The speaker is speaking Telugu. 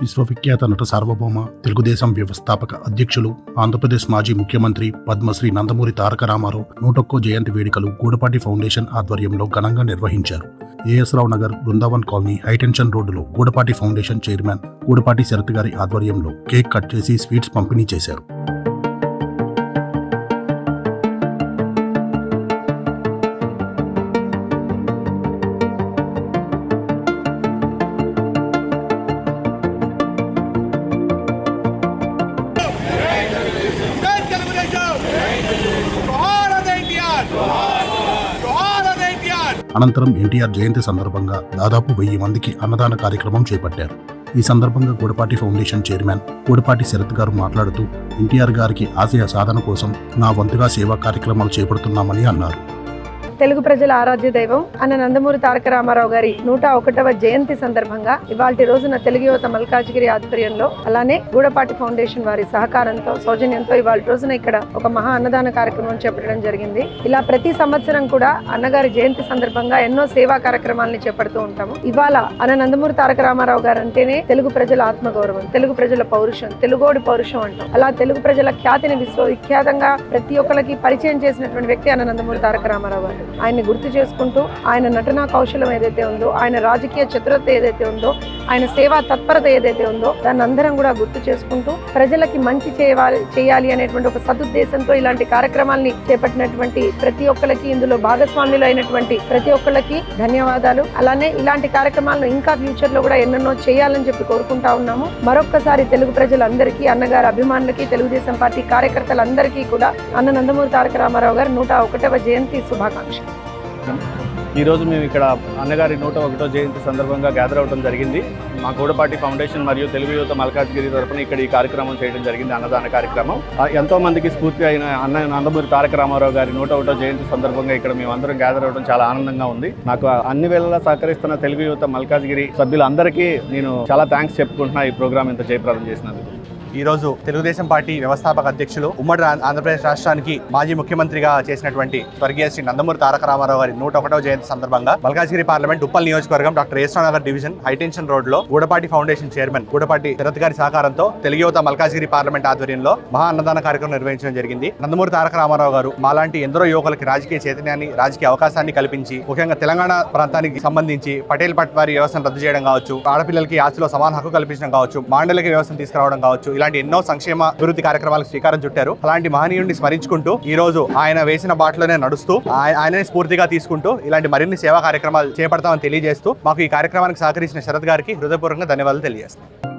విశ్వవిఖ్యాత నట సార్వభౌమ తెలుగుదేశం వ్యవస్థాపక అధ్యక్షులు ఆంధ్రప్రదేశ్ మాజీ ముఖ్యమంత్రి పద్మశ్రీ నందమూరి తారక రామారావు నూటొక్కో జయంతి వేడుకలు గూడపాటి ఫౌండేషన్ ఆధ్వర్యంలో ఘనంగా నిర్వహించారు. AS Rao Nagar Brindavan colony high tension రోడ్డులో గూడపాటి ఫౌండేషన్ చైర్మన్ గూడపాటి శరత్ గారి ఆధ్వర్యంలో కేక్ కట్ చేసి స్వీట్స్ పంపిణీ చేశారు. అనంతరం ఎన్టీఆర్ జయంతి సందర్భంగా దాదాపు వెయ్యి మందికి అన్నదాన కార్యక్రమం చేపట్టారు. ఈ సందర్భంగా గూడపాటి ఫౌండేషన్ చైర్మన్ గూడపాటి శరత్ గారు మాట్లాడుతూ ఎన్టీఆర్ గారికి ఆశయ సాధన కోసం నా వంతుగా సేవా కార్యక్రమాలు చేపడుతున్నామని అన్నారు. తెలుగు ప్రజల ఆరాధ్య దైవం అన్న నందమూరి తారక రామారావు గారి నూట ఒకటవ జయంతి సందర్భంగా ఇవాళ రోజున తెలుగు యువత మల్కాజ్గిరి ఆధ్వర్యంలో అలానే గూడపాటి ఫౌండేషన్ వారి సహకారంతో సౌజన్యంతో ఇవాళ రోజున ఇక్కడ ఒక మహా అన్నదాన కార్యక్రమం చేపట్టడం జరిగింది. ఇలా ప్రతి సంవత్సరం కూడా అన్నగారి జయంతి సందర్భంగా ఎన్నో సేవా కార్యక్రమాలను చేపడుతూ ఉంటాము. ఇవాళ అన్న నందమూరి తారక రామారావు గారు అంటేనే తెలుగు ప్రజల ఆత్మగౌరవం తెలుగు ప్రజల పౌరుషం తెలుగోడి పౌరుషం అంటాం. అలా తెలుగు ప్రజల ఖ్యాతిని విశ్వవిఖ్యాతంగా ప్రతి ఒక్కరికి పరిచయం చేసినటువంటి వ్యక్తి అన్న నందమూరి తారక రామారావు గారు. ఆయన్ని గుర్తు చేసుకుంటూ ఆయన నటనా కౌశలం ఏదైతే ఉందో ఆయన రాజకీయ చతురత ఏదైతే ఉందో ఆయన సేవా తత్పరత ఏదైతే ఉందో దాన్ని అందరం కూడా గుర్తు చేసుకుంటూ ప్రజలకి మంచి చేయాలి చేయాలి అనేటువంటి ఒక సదుద్దేశంతో ఇలాంటి కార్యక్రమాల్ని చేపట్టినటువంటి ప్రతి ఒక్కరికి ఇందులో భాగస్వాములు అయినటువంటి ప్రతి ఒక్కరికి ధన్యవాదాలు. అలానే ఇలాంటి కార్యక్రమాలను ఇంకా ఫ్యూచర్లో కూడా ఎన్నెన్నో చేయాలని చెప్పి కోరుకుంటా ఉన్నాము. మరొక్కసారి తెలుగు ప్రజలందరికీ అన్నగారి అభిమానులకి తెలుగుదేశం పార్టీ కార్యకర్తలందరికీ కూడా అన్న నందమూరి తారక రామారావు గారు నూట ఒకటవ జయంతి శుభాకాంక్ష ఈరోజు మేము ఇక్కడ అన్నగారి నూట ఒకటో జయంతి సందర్భంగా గ్యాదర్ అవడం జరిగింది. మా గూడపాటి ఫౌండేషన్ మరియు తెలుగు యువత మల్కాజ్గిరి తరఫున ఇక్కడ ఈ కార్యక్రమం చేయడం జరిగింది అన్నదాన కార్యక్రమం. ఎంతో మందికి స్ఫూర్తి అయిన అన్న నందమూరి తారక రామారావు గారి నూట ఒకటో జయంతి సందర్భంగా ఇక్కడ మేము అందరం గ్యాదర్ అవడం చాలా ఆనందంగా ఉంది. నాకు అన్ని వేళలా సహకరిస్తున్న తెలుగు యువత మల్కాజ్గిరి సభ్యులందరికీ నేను చాలా థ్యాంక్స్ చెప్పుకుంటున్నా ఈ ప్రోగ్రామ్ ఇంత జయప్రదం చేసినందుకు. ఈ రోజు తెలుగుదేశం పార్టీ వ్యవస్థాపక అధ్యక్షులు ఉమ్మడి ఆంధ్రప్రదేశ్ రాష్ట్రానికి మాజీ ముఖ్యమంత్రిగా చేసినటువంటి స్వర్గీయ శ్రీ నందమూరి తారక రామారావు గారి నూట ఒకటవ జయంతి సందర్భంగా మల్కాజ్గిరి పార్లమెంట్ ఉప్పల్ నియోజకవర్గం doctor ASRao Nagar division high tension రోడ్లో గూడపాటి ఫౌండేషన్ చైర్మన్ గూడపాటి శరత్ గారి సహకారంతో తెలుగు యువత మల్కాజ్గిరి పార్లమెంట్ ఆధ్వర్యంలో మహా అన్నదాన కార్యక్రమం నిర్వహించడం జరిగింది. నందమూరి తారక రామారావు గారు మాలాంటి ఎందరో యువకులకి రాజకీయ చైతన్యాన్ని రాజకీయ అవకాశాన్ని కల్పించి ముఖ్యంగా తెలంగాణ ప్రాంతానికి సంబంధించి పటేల్ పట్వారి వ్యవస్థను రద్దు చేయడం కావచ్చు ఆడపిల్లలకి ఆస్తిలో సమాన హక్కు కల్పించడం కావచ్చు మాండలిక వ్యవస్థను తీసుకురావడం కావచ్చు ఇలాంటి ఎన్నో సంక్షేమ అభివృద్ధి కార్యక్రమాలకు శ్రీకారం చుట్టారు. అలాంటి మహనీయుడిని స్మరించుకుంటూ ఈ రోజు ఆయన వేసిన బాటలోనే నడుస్తూ ఆయననే స్ఫూర్తిగా తీసుకుంటూ ఇలాంటి మరిన్ని సేవా కార్యక్రమాలు చేపడతామని తెలియజేస్తూ మాకు ఈ కార్యక్రమానికి సహకరించిన శరత్ గారికి హృదయపూర్వకంగా ధన్యవాదాలు తెలియజేస్తాం